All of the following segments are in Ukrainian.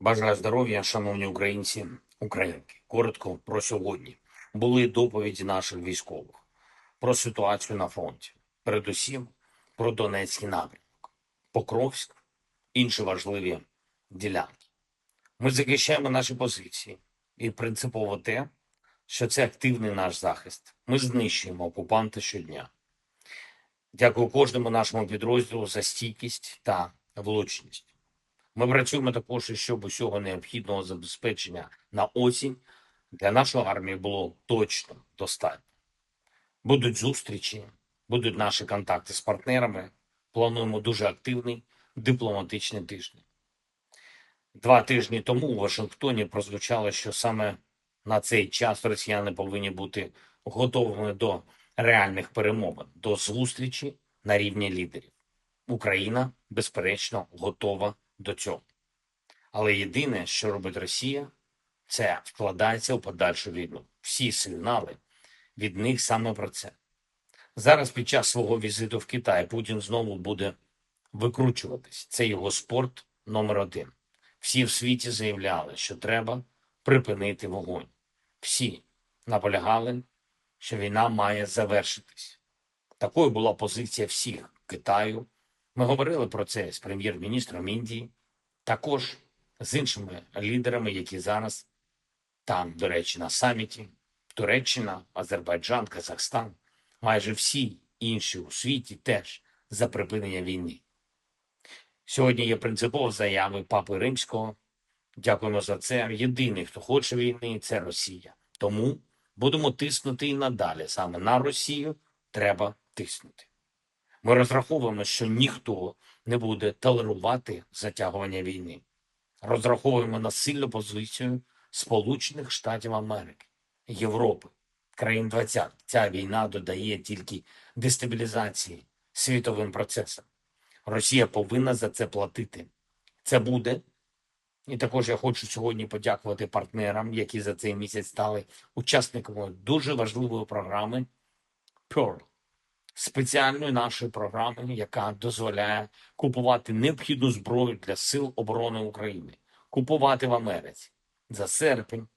Бажаю здоров'я, шановні українці, українки. Коротко про сьогодні. Були доповіді наших військових про ситуацію на фронті, передусім про Донецький напрямок, Покровськ, інші важливі ділянки. Ми захищаємо наші позиції і принципово те, що це активний наш захист. Ми знищуємо окупанта щодня. Дякую кожному нашому підрозділу за стійкість та влучність. Ми працюємо також, щоб усього необхідного забезпечення на осінь для нашої армії було точно достатньо. Будуть зустрічі, будуть наші контакти з партнерами. Плануємо дуже активний дипломатичний тиждень. Два тижні тому у Вашингтоні прозвучало, що саме на цей час росіяни повинні бути готовими до реальних перемовин, до зустрічі на рівні лідерів. Україна, безперечно, готова до цього. Але єдине, що робить Росія, це вкладається у подальшу війну. Всі сигнали від них саме про це. Зараз під час свого візиту в Китай Путін знову буде викручуватись. Це його спорт номер один. Всі в світі заявляли, що треба припинити вогонь. Всі наполягали, що війна має завершитись. Такою була позиція всіх Китаю. Ми говорили про це з прем'єр-міністром Індії, також з іншими лідерами, які зараз там, до речі, на саміті. Туреччина, Азербайджан, Казахстан, майже всі інші у світі теж за припинення війни. Сьогодні є принципова заяви Папи Римського. Дякуємо за це. Єдиний, хто хоче війни, це Росія. Тому будемо тиснути і надалі. Саме на Росію треба тиснути. Ми розраховуємо, що ніхто не буде толерувати затягування війни. Розраховуємо на сильну позицію Сполучених Штатів Америки, Європи, країн 20. Ця війна додає тільки дестабілізації світовим процесам. Росія повинна за це платити. Це буде. І також я хочу сьогодні подякувати партнерам, які за цей місяць стали учасниками дуже важливої програми Pearl спеціальної нашої програми, яка дозволяє купувати необхідну зброю для сил оборони України, купувати в Америці. За серпень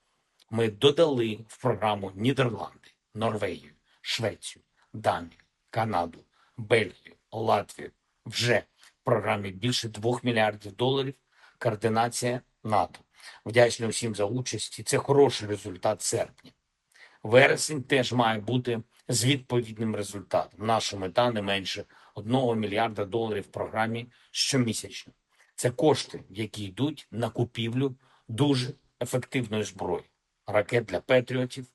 ми додали в програму Нідерланди, Норвегію, Швецію, Данію, Канаду, Бельгію, Латвію. Вже в програмі більше 2 мільярдів доларів координація НАТО. Вдячний усім за участь. І це хороший результат серпня. Вересень теж має бути з відповідним результатом. Наша мета не менше 1 мільярда доларів в програмі щомісячно. Це кошти, які йдуть на купівлю дуже ефективної зброї, ракет для патріотів,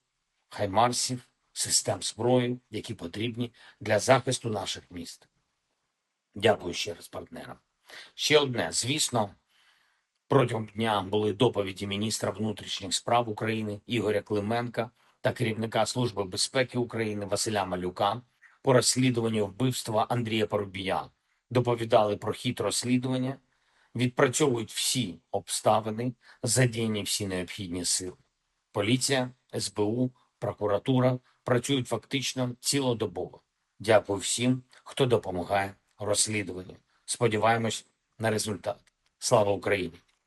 хаймарсів, систем зброї, які потрібні для захисту наших міст. Дякую ще раз партнерам. Ще одне, звісно, протягом дня були доповіді міністра внутрішніх справ України Ігоря Клименка та керівника Служби безпеки України Василя Малюка по розслідуванню вбивства Андрія Парубія. Доповідали про хід розслідування, відпрацьовують всі обставини, задіяні всі необхідні сили. Поліція, СБУ, прокуратура працюють фактично цілодобово. Дякую всім, хто допомагає розслідуванню. Сподіваємось на результат. Слава Україні!